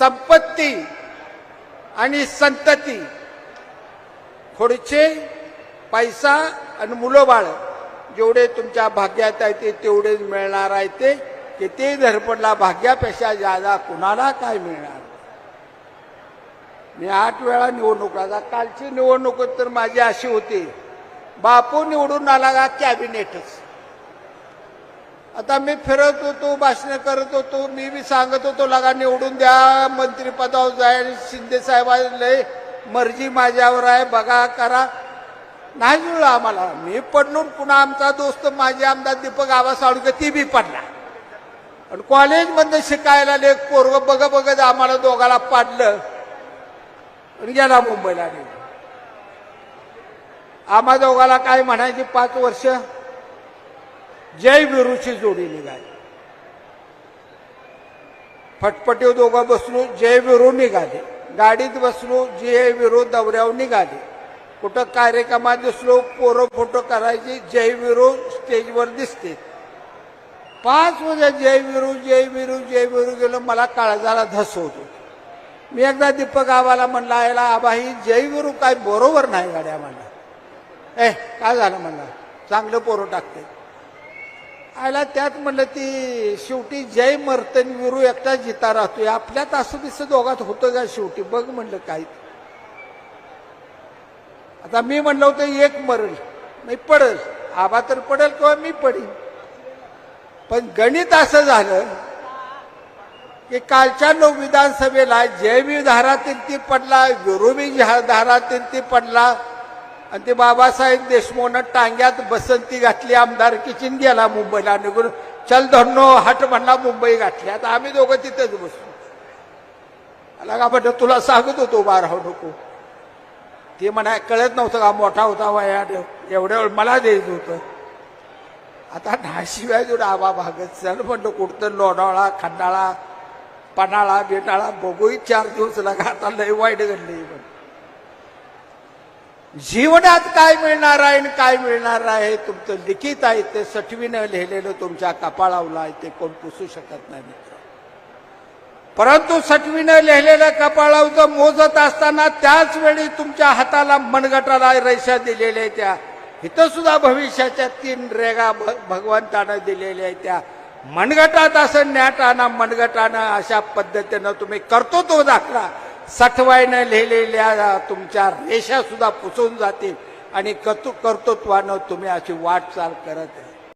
संपत्ती आणि संतती. पुढचे पैसा आणि मुलं बाळ जेवढे तुमच्या भाग्यात आहे ते तेवढेच मिळणार आहे ते. किती धरपडला भाग्यापेक्षा जादा कुणाला काय मिळणार? मी आठ वेळा निवडणूक आता कालची निवडणूक तर माझी अशी होती. बापू निवडून आला का कॅबिनेटच. आता मी फिरत होतो भाषण करत होतो मी बी सांगत होतो लगा निवडून द्या मंत्रीपदावर जाईल शिंदे साहेब लय मर्जी माझ्यावर आहे बघा करा. नाही जुळलं आम्हाला. मी पडलो पुन्हा आमचा दोस्त माझे आमदार दीपक आबा साळुके ती बी पडला. आणि कॉलेजमध्ये शिकायला लेख पोरग बघ बघत आम्हाला दोघाला पाडलं. आणि गेला मुंबईला. आम्हा दोघाला काय म्हणायची पाच वर्ष? जय विरूची जोडी निघाली. फटफटी दोघं बसलो जय विरू निघाले. गाडीत बसलो जय विरू दौऱ्यावर निघाले. कुठं कार्यक्रमात दिसलो पोरं फोटो करायची जय विरू स्टेजवर दिसते. पाच वाजे जय विरू जय विरू जय विरू गेलो मला काळजाला धस होतो मी एकदा दीपक आबाला म्हणला याला आबा ही जय विरू काय बरोबर नाही गाड्या म्हणला ए काय झालं म्हणला चांगलं पोरं टाकते. आयला त्यात म्हणलं ती शेवटी जय मर्तन विरू एकटा जिता राहतोय. आपल्यात असं दिसतं दोघात होतं का शेवटी? बघ म्हणलं काय. आता मी म्हणलं होतं एक मरल. मी पडल. आबा तर पडेल किंवा मी पडेल पण गणित असं झालं की कालच्या लोक विधानसभेला जयवी धारातील ती पडला विरोबी धारातील ती पडला आणि ते बाबासाहेब देशमुखनं टांग्यात बसंती घातली आमदार किचन गेला मुंबईला. निघून चल धरणो हट म्हणला मुंबई घातली. आता आम्ही दोघं तिथंच बसलो आला का म्हटलं तुला सांगत होतो बारा नको. ते म्हणा कळत नव्हतं का मोठा होता वया एवढ्या मला द्यायचं होतं. आता नाशिवाय जो डाबा भागत चल म्हणलं कुठतं लोणावळा खंडाळा पन्हाळा बेटाळा बघूही चार दिवस लागा आता लय वाईट घडलं पण जीवनात काय मिळणार आहे आणि काय मिळणार आहे तुमचं लिखित आहे ते सटवीनं लिहिलेलं तुमच्या कपाळावला आहे ते कोण पुसू शकत नाही मित्र. परंतु सटवीनं लिहिलेलं कपाळावचं मोजत असताना त्याच वेळी तुमच्या हाताला मनगटाला रेषा दिलेल्या त्या. इथं सुद्धा भविष्याच्या तीन रेगा भ- भगवंतानं दिलेल्या आहेत त्या. मनगटात असं न्याटाना मनगटानं अशा पद्धतीनं तुम्ही करतो तो दाखला सठवायनं लिहिलेल्या तुमच्या रेषा सुद्धा पुसून जातील आणि कतु कर्तृत्वानं तुम्ही अशी वाटचाल करत आहे.